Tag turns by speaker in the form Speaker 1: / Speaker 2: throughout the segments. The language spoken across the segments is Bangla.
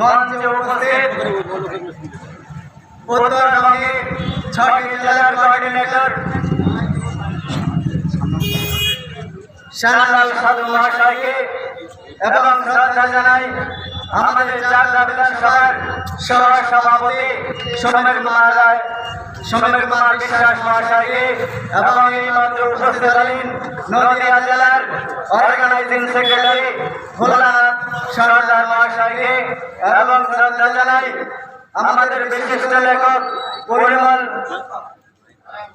Speaker 1: মঞ্চে উপস্থিত উত্তরবঙ্গের ছয়টি জেলার কোঅর্ডিনেটর শ্যামলাল সাধু মহাশয়কে এবং শ্রদ্ধা জানাই আমাদের চাকদা বিধানসভার সভাপতি সোমের কুমার রায় সোমের কুমার বিশ্বাস মহাশয়কে এবং এই মন্ত্র উপস্থিতকালীন নদীয়া জেলার অর্গানাইজিং সেক্রেটারি ভোলানাথ সরদার মহাশয়কে এবং শ্রদ্ধা জানাই আমাদের বিশিষ্ট লেখক পরিমল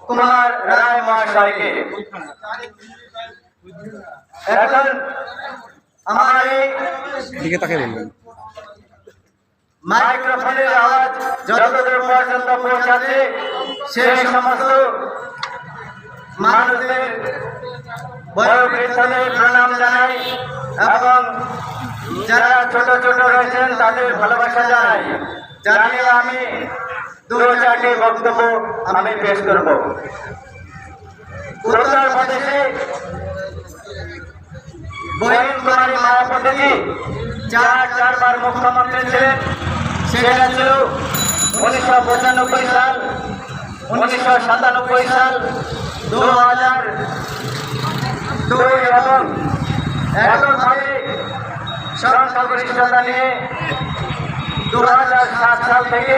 Speaker 1: কুমার রায় মহাশয়কে। এখন আমার এই
Speaker 2: দিকে তাকে বলবেন।
Speaker 1: মাইক্রোফোনের আওয়াজ যতদূর পর্যন্ত পৌঁছাচ্ছে সেই সমস্ত মানুষদের বয়োবৃদ্ধদের প্রণাম জানাই এবং যারা ছোট ছোট রয়েছেন তাদের ভালোবাসা জানাই। জানিয়ে আমি দু চারটি আমি পেশ করব। উত্তরপ্রদেশে বহিন কুমারী মায়াপতিজি চার চারবার মুখ্যমন্ত্রী ছিলেন, সেটা ছিল উনিশশো পঁচানব্বই সাল উনিশশো সাতানব্বই সাল দু হাজার দুই এবং এককভাবে সংখ্যাগরিষ্ঠতা নিয়ে দু হাজার সাত সাল থেকে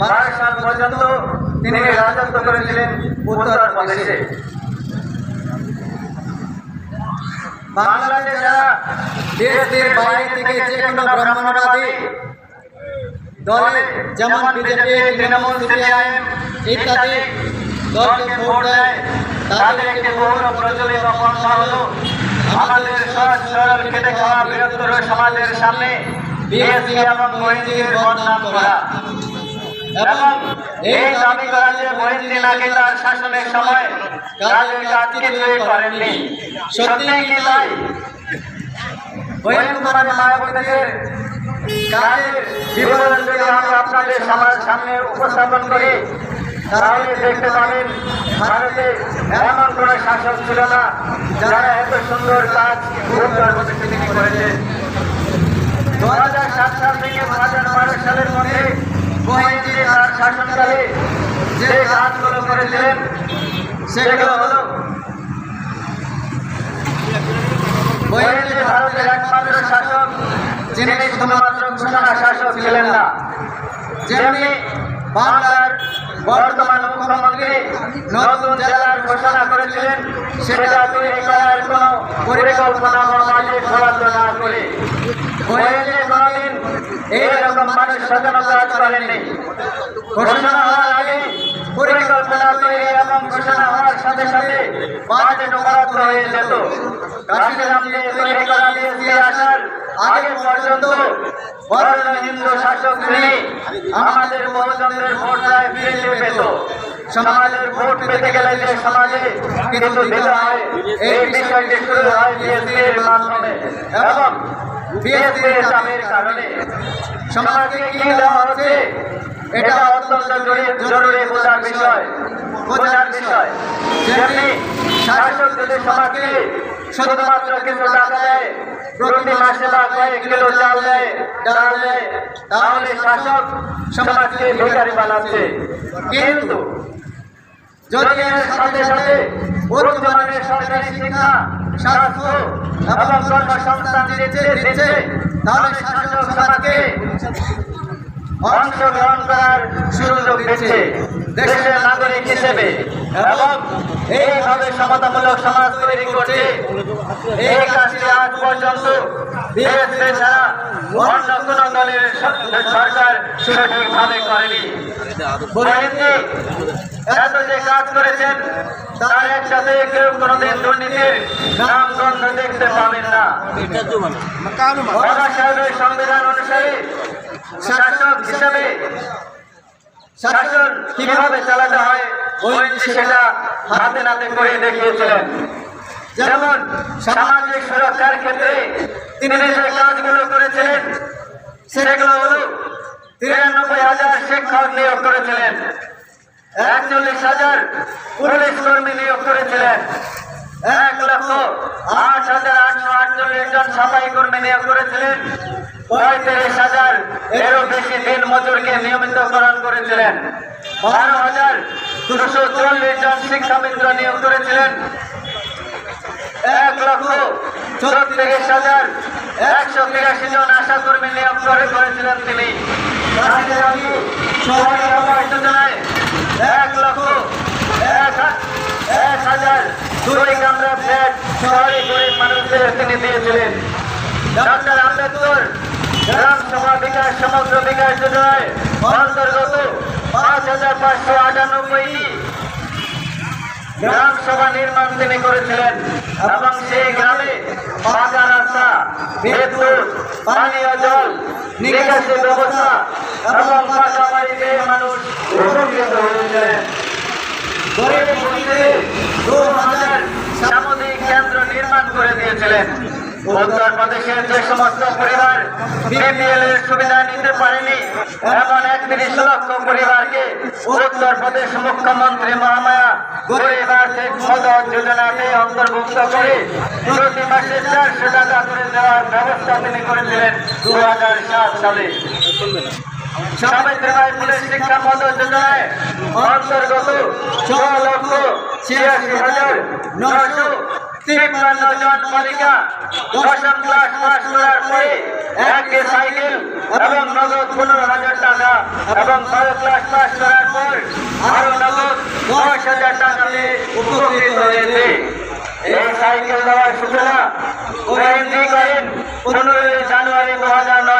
Speaker 1: বারো সাল পর্যন্ত তিনি রাজত্ব করেছিলেন উত্তরপ্রদেশে। বাংলাদেশ যারা দেশের বাইরে থেকে যে কোনো ব্রাহ্মণবাদী দলে যেমন বিজেপি তৃণমূল সিপিআইএম ইত্যাদি দলকে ভোট দেয়। তাদের একটি বহুল প্রচলিত পন্থা হল আমাদের সহজ সরল খেটে খাওয়া বৃহত্তর সমাজের সামনে বিএসপি এবং মহিন্দির বদনাম করা। এবং এই দাবি করা যে মহিন্দি নাকি তার শাসনের সময় কাজের কাজ কিছুই করেননি। সত্যি কি তাই? মহিন্দ মায়াবতীদের কাজের বিবরণ যদি আমরা আপনাদের সামনে উপস্থাপন করি, তাহলে দেখতে ছিল না, যারা এত সুন্দর করেছেন দু হাজার সাত সাল থেকে দু হাজার শাসনকালে যে কাজগুলো করেছিলেন, সেগুলো হলো মহিন্দি ভারতের একমাত্র শাসক যিনি শুধুমাত্র ঘোষণা শাসক ছিলেন না। যেমনি বাংলার বর্তমান মুখ্যমন্ত্রী নতুন জেলার ঘোষণা করেছিলেন, সেটা তৈরি করার কোনো পরিকল্পনা বাজেট বরাদ্দ না করে। হয়েছে কোনোদিন এইরকম মানুষ সচেতনতা করেননি। ঘোষণা হওয়ার আগে পরিকল্পনা তৈরি এবং ঘোষণা হওয়ার সাথে সাথে বাজেট বরাদ্দ হয়ে যেত। কাশিরামকে তৈরি করা দিয়ে আসার আগে পর্যন্ত বর্ণ হিন্দু শাসক তিনি আমাদের বহুজনের ভোট রায় ফিরে পেত। সমাজের ভোট পেতে গেলে যে সমাজে কিছু দিতে হয়, এই বিষয়টি শুরু হয় বিএসপির মাধ্যমে। এবং বিএসপির চাপের কারণে সমাজকে কি দেওয়া হচ্ছে এটা অত্যন্ত জরুরি- বোঝার বিষয়। বোঝার বিষয়। যেমনি শাসক যদি সমাজকে শুধুমাত্র কিছু টাকা দেয়, প্রতি মাসে বা কয়েক কিলো চাল দেয়, ডাল দেয়, তাহলে শাসক সমাজকে ভিখারি বানাচ্ছে। কিন্তু যদি এর সাথে সাথে উচ্চমানের সরকারি শিক্ষা, স্বাস্থ্য এবং কর্মসংস্থান দিচ্ছে, তাহলে শাসক সমাজকে অংশগ্রহণ করার সুযোগ দিচ্ছে দেশের নাগরিক হিসেবে এবং এইভাবে সমতামূলক সমাজ তৈরি করছে। এই কাজটি আজ পর্যন্ত বিএসপি ছাড়া অন্য কোন দলের সরকার সঠিকভাবে করেনি। এত যে কাজ করেছেন তার একসাথে কেউ কোনোদিন দুর্নীতির নাম গন্ধ দেখতে পাবেন না। সংবিধান অনুসারে শাসক হিসেবে শাসন কীভাবে চালাতে হয়, ওই সেটা হাতে নাতে করে দেখিয়েছিলেন। যেমন সামাজিক সুরক্ষার ক্ষেত্রে তিনি যে কাজগুলো করেছিলেন, সেগুলো হল তিরানব্বই হাজার শিক্ষক নিয়োগ করেছিলেন, একচল্লিশ হাজার পুলিশ কর্মী নিয়োগ করেছিলেন, এক লক্ষ আট হাজার আটশো আটচল্লিশ জন সাফাই কর্মী নিয়োগ করেছিলেন পঁয়ত্রিশ হাজার এরও বেশি দিন মজুরকে নিয়মিতকরণ করেছিলেন। বারো হাজার দুশো চল্লিশ জন শিক্ষামিত্র নিয়োগ করেছিলেন। এক লক্ষ ছত্রিশ হাজার একশো তিরাশি জন আশা কর্মী নিয়োগ করে করেছিলেন তিনি। এক লক্ষ এক হাজার দুই কামরা ফ্ল্যাট শহরে গরিব মানুষদের তিনি দিয়েছিলেন। ডক্টর আম্বেদকর গ্রাম বিকাশ, সমগ্র বিকাশ যোজনায় অন্তর্গত পাঁচ হাজার পাঁচশো আটানব্বইটি গ্রাম সভা নির্মাণ তিনি করেছিলেন এবং সেই গ্রামে পাকা রাস্তা বিদ্যুৎ পানীয় জল, নিকাশি ব্যবস্থা সামুদ্রিক কেন্দ্র নির্মাণ করে দিয়েছিলেন। উত্তর প্রদেশের যে সমস্ত পরিবার বিপিএল এর সুবিধা নিতে পারেনি, এমন একত্রিশ লক্ষ পরিবারকে উত্তর প্রদেশ মুখ্যমন্ত্রী মহামায়া আর্থিক মদত যোজনাতে অন্তর্ভুক্ত করে প্রতি মাসে চারশো টাকা করে দেওয়ার ব্যবস্থা তিনি করেছিলেন দু হাজার সাত সালে। সাবিত্রীবাই পুলিশ শিক্ষা মদত যোজনায় অন্তর্গত ছ লক্ষ ছিয়াশি হাজার নশো দশম ক্লাস পাস করার পরে একটি সাইকেল এবং নগদ পনেরো হাজার টাকা এবং বারো ক্লাস পাস করার পর আরও নগদ দশ হাজার টাকা দিয়ে উপকৃত হয়েছে। এই সাইকেল দেওয়ার সূচনা ওএনজি করেন পনেরোই জানুয়ারি দু হাজার নয়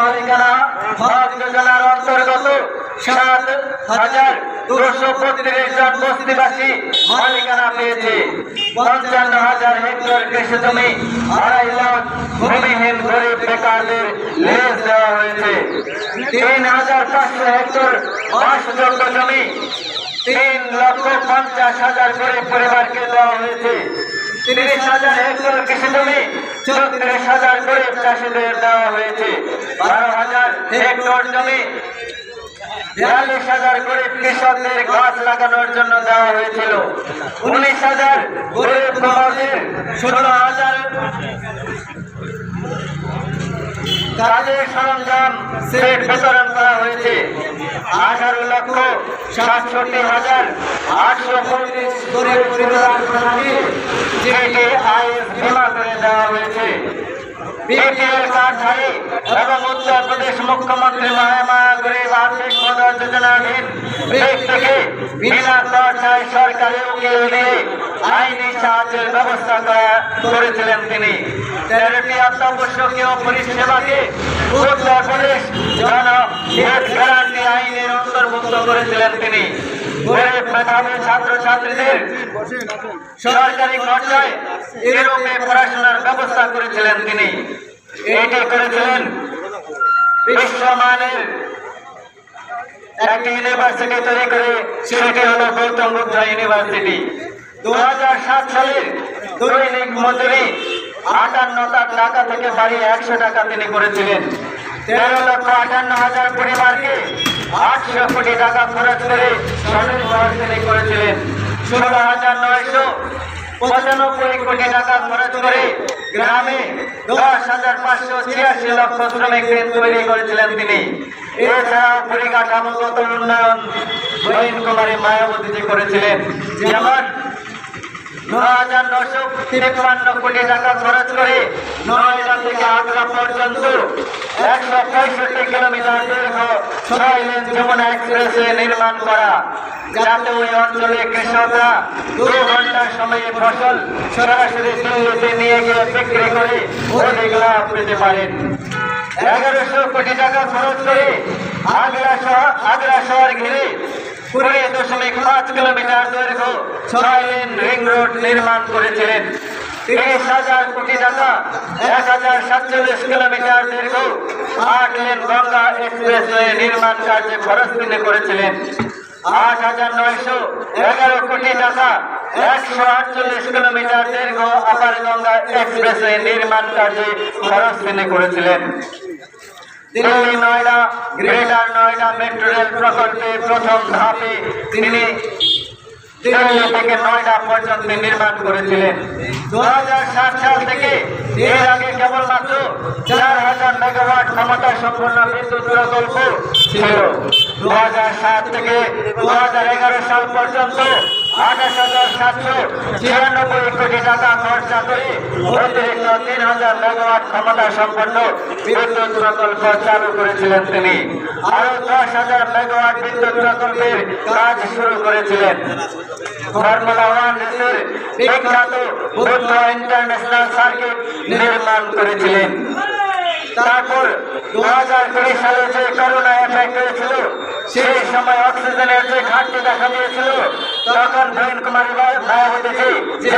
Speaker 1: মালিকানা হক যোজনার অন্তর্গত সাত হাজার দুশো বত্রিশ জন বস্তিবাসী মালিকানা পেয়েছে। পঞ্চান্ন হাজার হেক্টর কৃষি জমি আড়াই লাখ ভূমিহীন গরিব বেকারদের লেজ দেওয়া হয়েছে। তিন হাজার পাঁচশো হেক্টর বাসযোগ্য জমি, তিন লক্ষ পঞ্চাশ হাজার গরিব পরিবারকে দেওয়া হয়েছে। তিরিশ হাজার হেক্টর কৃষি জমি চৌত্রিশ হাজার গরিব চাষিদের দেওয়া হয়েছে। বারো হাজার হেক্টর জমি, বিয়াল্লিশ হাজার গরিব কৃষকদের গাছ লাগানোর জন্য দেওয়া হয়েছিল। উনিশ হাজার গরিব বাবাদের ষোলো হাজার কাজের সরঞ্জাম সেট বিতরণ করা হয়েছে। আঠারো লক্ষ সাতষট্টি হাজার আটশো পঁয়ত্রিশ গরিব পরিবারকে যেটি আইএস বিমা করে দেওয়া হয়েছে। বিপিএল কার্ডধারী এবং উত্তর প্রদেশ মুখ্যমন্ত্রী মহামা গরিব আর্থিক মদত যোজনাধীন ব্যক্তিকে বিনা খরচায় আইনি সাহায্যের ব্যবস্থা করেছিলেন তিনি অত্যাবশ্যকীয় পরিষেবাকে উত্তর প্রদেশ জন আইনের অন্তর্ভুক্ত করেছিলেন তিনি ছাত্রছাত্রীদের সরকারি খরচায় ইউরোপে পড়াশোনার ব্যবস্থা করেছিলেন তিনি। এটি করেছিলেন বিশ্বমানের একটি ইউনিভার্সিটি তৈরি করে, সেটি হলো গৌতম বুদ্ধ ইউনিভার্সিটি দু হাজার সাত সালের দৈনিক মজুরি আটান্ন টাকা থেকে বাড়িয়ে একশো টাকা তিনি করেছিলেন। তেরো লক্ষ আটান্ন হাজার পরিবারকে আটশো কোটি টাকা খরচ করে স্বনির্ভর তিনি করেছিলেন ষোলো হাজার নয়শো পঁচানব্বই কোটি টাকা খরচ করে গ্রামে দশ হাজার পাঁচশো ছিয়াশি লক্ষ শ্রমিক ঋণ তৈরি করেছিলেন তিনি এছাড়াও পরিকাঠামোগত উন্নয়ন বহিন কুমারী মায়াবতীজি করেছিলেন যেমন ন হাজার নশো তিপ্পান্ন কোটি টাকা খরচ করে নয়ডা থেকে আগ্রা পর্যন্ত একশো পঁয়ষট্টি কিলোমিটার দীর্ঘ ছয় লেন যমুনা নির্মাণ করা। যাতে অঞ্চলে কৃষকরা দু সময়ে ফসল সরাসরি দিল্লিতে নিয়ে গিয়ে বিক্রি করে অধিক লাভ পেতে পারেন। এগারোশো কোটি টাকা খরচ করে আগ্রা শহর আগ্রা শহর ঘিরে কুড়ি দশমিক পাঁচ কিলোমিটার দৈর্ঘ্য ছয় লেন রিং রোড নির্মাণ করেছিলেন। তিরিশ হাজার কোটি টাকা, এক হাজার সাতচল্লিশ কিলোমিটার দীর্ঘ আট লেন গঙ্গা এক্সপ্রেসওয়ে নির্মাণ কার্যে খরচ তিনি করেছিলেন। আট হাজার নয়শো এগারো কোটি টাকা, একশো আটচল্লিশ কিলোমিটার দীর্ঘ আপার গঙ্গা এক্সপ্রেসওয়ে নির্মাণ কার্যে খরচ তিনি করেছিলেন। Delhi Noida, greater Noida metro rail প্রকল্পে প্রথম ধাপে তিনি দিল্লি থেকে নয়ডা পর্যন্ত নির্মাণ করেছিলেন। দু হাজার সাত সাল থেকে এর আগে কেবলমাত্র চার হাজার মেগাওয়াট ক্ষমতা সম্পন্ন বিদ্যুৎ প্রকল্প ছিল। দু সাত থেকে দু হাজার এগারো সাল পর্যন্ত আঠাশ হাজার সাতশো ছিয়ানব্বই কোটি টাকা খরচা করে তিন হাজার মেগাওয়াট ক্ষমতা সম্পন্ন প্রকল্প চালু করেছিলেন তিনি। আরও দশ হাজার মেগাওয়াট বিদ্যুৎ প্রকল্পের কাজ শুরু করেছিলেন। ফর্মুলা ওয়ান ইন্টারন্যাশনাল সার্কিট নির্মাণ করেছিলেন। তারপর দু হাজার কুড়ি সালে যে করোনা অ্যাটাক হয়েছিল সেই সময় অক্সিজেনের যে ঘাটতি দেখা দিয়েছিল তখন নয়ন কুমার মায়াবতী যে